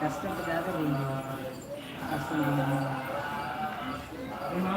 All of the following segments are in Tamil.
కష్టపడాలి కష్టం కదా అమ్మా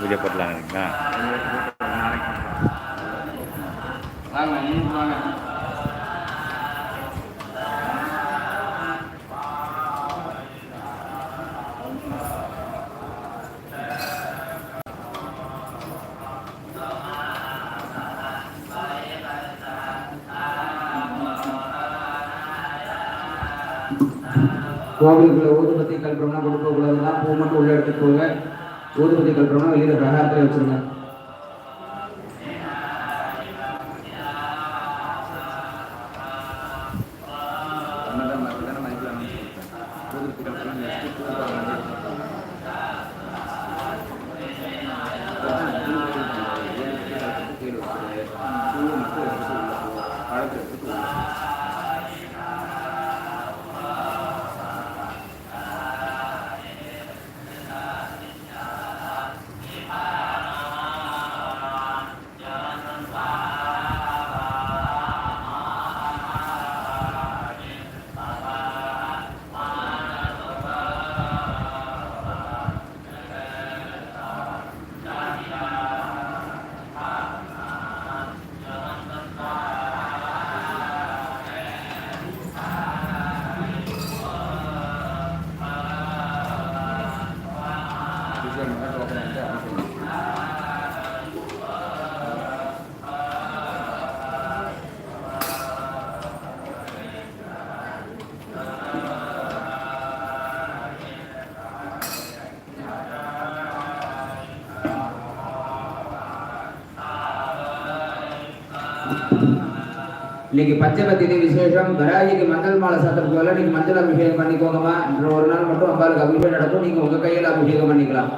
வீடியோ போட்டலாம் இருக்கீங்களா நாளைக்கு கோவிலுக்குள்ள ஊதுபத்தி கல்புரம்னா கொடுக்க கூடாதுன்னா பூ மட்டும் உள்ள எடுத்துக்கோங்க. ஊதுபத்தி கட்டுறோம்னா வெளியில பிரகாரத்துல வச்சிருங்க இன்னைக்கு பச்சை திதி விசேஷம். கராஜிக்கு மஞ்சள் மாலை சாத்திரத்துக்கு பதிலா நீங்க மஞ்சள் அபிஷேகம் பண்ணிக்கோங்கம்மா. இன்று ஒரு நாள் மட்டும் அம்பாளுக்கு அபிஷேகம் நடக்கும். நீங்க உங்க கையில அபிஷேகம் பண்ணிக்கலாம்.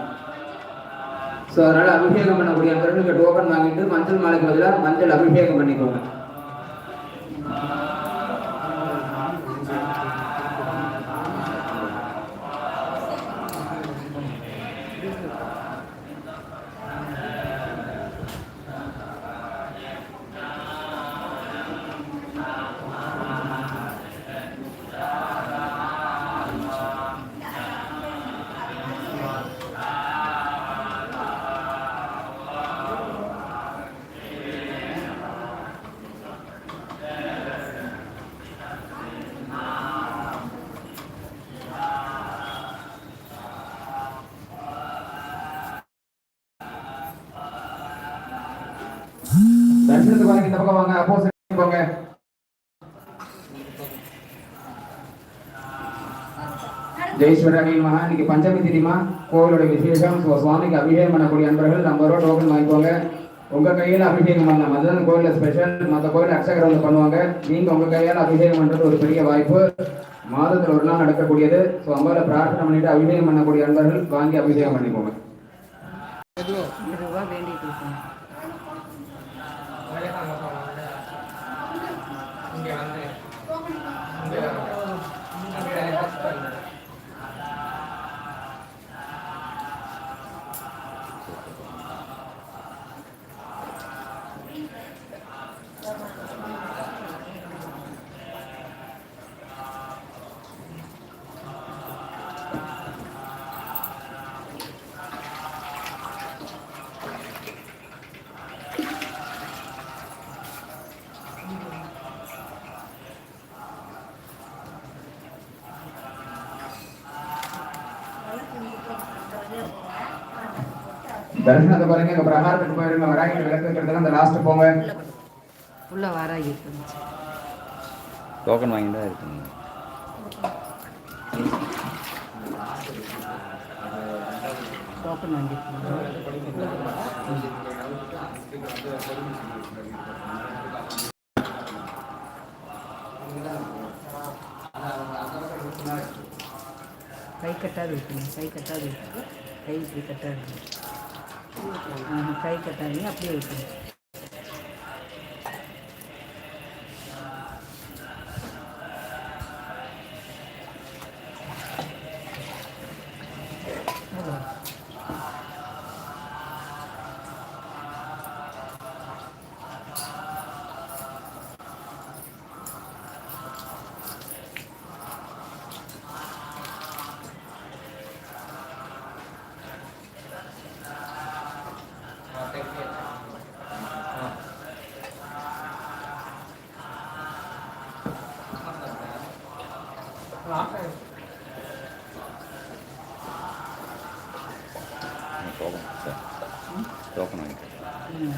ஸோ அதனால் அபிஷேகம் பண்ணக்கூடிய அன்பர்கள் டோக்கன் வாங்கிட்டு மஞ்சள் மாலைக்கு பதிலாக மஞ்சள் அபிஷேகம் பண்ணிக்கோங்க. தரிசனத்துக்கு வாங்க இந்த பக்கம் வாங்க அப்போசிட் போங்க. ஜெயஸ்வரனி இன்னைக்கு பஞ்சமி தெரியுமா கோவிலோட விசேஷம். ஸோ சுவாமிக்கு அபிஷேகம் பண்ணக்கூடிய அன்பர்கள் நம்ம ரூபா டோக்கன் வாங்கிக்கோங்க. உங்க கையில அபிஷேகம் பண்ணலாம். அதுதான் கோயில ஸ்பெஷல் மற்ற கோயில் அக்ஷகரம் பண்ணுவாங்க. நீங்க உங்க கையால அபிஷேகம் பண்றது ஒரு பெரிய வாய்ப்பு. மாதத்துல ஒரு நாள் நடக்கக்கூடியது. ஸோ அம்பால பிரார்த்தனை பண்ணிட்டு அபிஷேகம் பண்ணக்கூடிய அன்பர்கள் வாங்கி அபிஷேகம் பண்ணிக்கோங்க. 이해하면서 이게 안 돼. 이게 안 돼. தரிசனத்தை பாருங்க இங்க பிரகாரத்துக்கு போயிருங்க வராங்க விளக்கு வைக்கிறதுக்கு அந்த லாஸ்ட் போங்க. உள்ள வாராகி இருக்குங்க டோக்கன் வாங்கி தான் இருக்குங்க டோக்கன் வாங்கியிருக்கோம் கை கட்டாது இருக்கணும் கை கட்டாது இருக்கு கை இப்படி கட்டாது ஆஹா, கை கட்டாயி அப்படியே வைக்கணும். うん。